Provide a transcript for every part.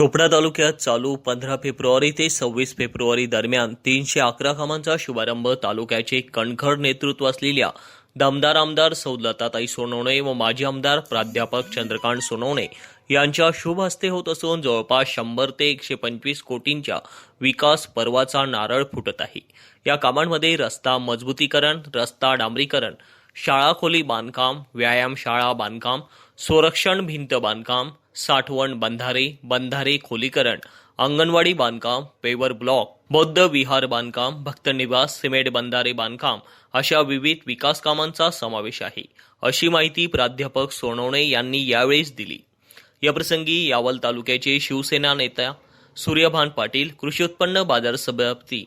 चोपडा तालुक्यात चालू पंधरा फेब्रुवारी ते सव्वीस फेब्रुवारी दरम्यान तीनशे अकरा कामांचा शुभारंभ तालुक्याचे कणखर नेतृत्व असलेल्या दमदार आमदार सौलताताई सोनवणे व माजी आमदार प्राध्यापक चंद्रकांत सोनवणे यांच्या शुभ हस्ते होत असून जवळपास शंभर ते एकशे पंचवीस कोटींच्या विकास पर्वाचा नारळ फुटत आहे. या कामांमध्ये रस्ता मजबूतीकरण रस्ता डांबरीकरण शाळा खोली बांधकाम व्यायामशाळा बांधकाम संरक्षण भिंत बांधकाम साठवण बंधारे बंधारे खोलीकरण अंगणवाडी बांधकाम पेवर ब्लॉक बौद्ध विहार बांधकाम भक्तनिवास सिमेंट बंधारे बांधकाम अशा विविध विकास कामांचा समावेश आहे. अशी माहिती प्राध्यापक सोनवणे यांनी यावेळेस दिली. याप्रसंगी यावल तालुक्याचे शिवसेना नेता सूर्यभान पाटील कृषी उत्पन्न बाजार सभापती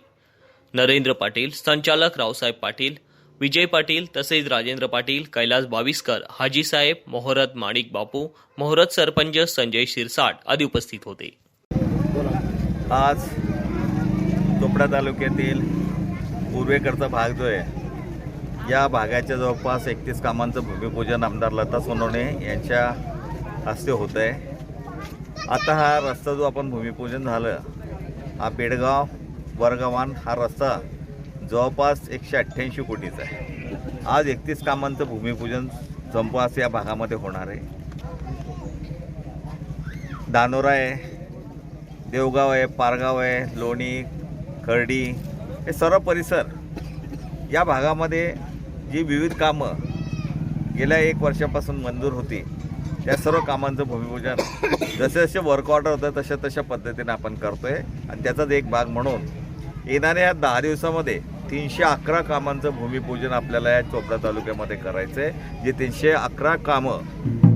नरेंद्र पाटील संचालक रावसाहेब पाटील विजय पाटील तसेच राजेंद्र पाटील कैलास बाविस्कर हाजीसाहेब मोहरत माणिक बापू मोहरत सरपंच संजय शिरसाट आदी उपस्थित होते. आज चोपडा तालुक्यातील पूर्वेकडचा भाग जो आहे या भागाच्या जवळपास एकतीस कामांचं भूमिपूजन आमदार लता सोनवणे यांच्या हस्ते होतं आहे. आता हा रस्ता जो आपण भूमिपूजन झालं हा बेडगाव वरगवान हा रस्ता जवळपास एकशे अठ्ठ्याऐंशी कोटीचं आहे. आज एकतीस कामांचं भूमिपूजन जंपास या भागामध्ये होणार आहे. दानोरा आहे देवगाव आहे पारगाव आहे लोणी खर्डी हे सर्व परिसर या भागामध्ये जी विविध कामं गेल्या एक वर्षापासून मंजूर होती त्या सर्व कामांचं भूमिपूजन जसे जसे वर्क ऑर्डर होतं तशा तशा पद्धतीने आपण करतो आहे आणि त्याचाच एक भाग म्हणून येणाऱ्या या दहा दिवसामध्ये तीनशे अकरा कामांचं भूमिपूजन आपल्याला या चोपडा तालुक्यामध्ये करायचं आहे जे तीनशे अकरा कामं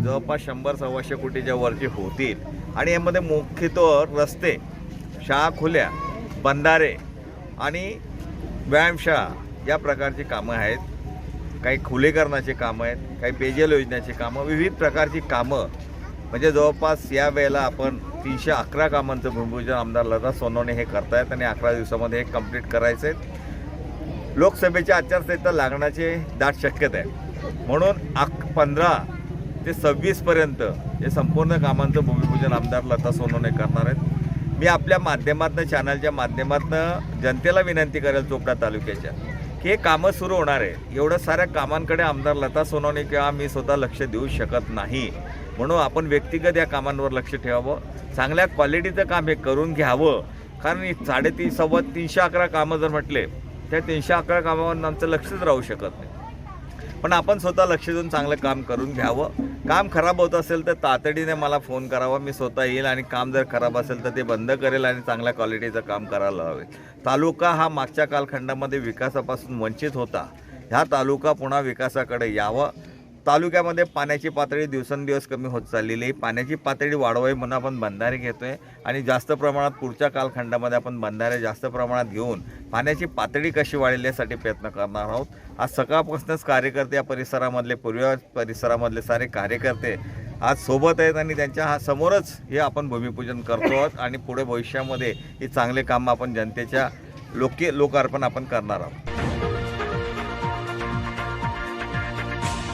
जवळपास शंभर सव्वाशे कोटीच्या वरची होतील. आणि यामध्ये मुख्यतः रस्ते शाळा खुल्या बंधारे आणि व्यायामशाळा या प्रकारची कामं आहेत. काही खुलेकरणाचे कामं आहेत काही पेजल योजनेचे कामं विविध प्रकारची कामं. म्हणजे जवळपास या वेळेला आपण तीनशे अकरा कामांचं भूमिपूजन आमदार लता सोनवणे हे करतायत आणि अकरा दिवसामध्ये हे कंप्लीट करायचं आहे लोकसभेची आचारसंहिता लागण्याची दाट शक्यता आहे. म्हणून अक पंधरा ते सव्वीसपर्यंत हे संपूर्ण कामांचं भूमिपूजन आमदार लता सोनवणे करणार आहेत. मी आपल्या माध्यमातनं चॅनलच्या माध्यमातनं जनतेला विनंती करेल चोपडा तालुक्याच्या की हे कामं सुरू होणार आहे. एवढं साऱ्या कामांकडे आमदार लता सोनवणे किंवा मी स्वतः लक्ष देऊ शकत नाही. म्हणून आपण व्यक्तिगत या कामांवर लक्ष ठेवावं. चांगल्या क्वालिटीचं काम हे करून घ्यावं. कारण साडेतीन सव्वा तीनशे अकरा कामं जर म्हटले त्या तीनशे अकरा कामावर आमचं लक्षच राहू शकत नाही. पण आपण स्वतः लक्ष देऊन चांगलं काम करून घ्यावं. काम खराब होत असेल तर तातडीने मला फोन करावा मी स्वतः येईल आणि काम जर खराब असेल तर ते बंद करेल आणि चांगल्या क्वालिटीचं काम करायला हवे. तालुका हा मागच्या कालखंडामध्ये विकासापासून वंचित होता. ह्या तालुका पुन्हा विकासाकडे यावं. तालुक्यामध्ये पाण्याची पातळी दिवसेंदिवस कमी होत चाललेली आहे. पाण्याची पातळी वाढवावी म्हणून आपण बंधारे घेतो आहे आणि जास्त प्रमाणात पुढच्या कालखंडामध्ये आपण बंधारे जास्त प्रमाणात घेऊन पाण्याची पातळी कशी वाढेल यासाठी प्रयत्न करणार आहोत. आज सकाळपासूनच कार्यकर्ते या परिसरामधले पूर्व परिसरामधले सारे कार्यकर्ते आज सोबत आहेत आणि त्यांच्या हा समोरच हे आपण भूमिपूजन करतो आहोत आणि पुढे भविष्यामध्ये हे चांगले कामं आपण जनतेच्या लोके लोकार्पण आपण करणार आहोत.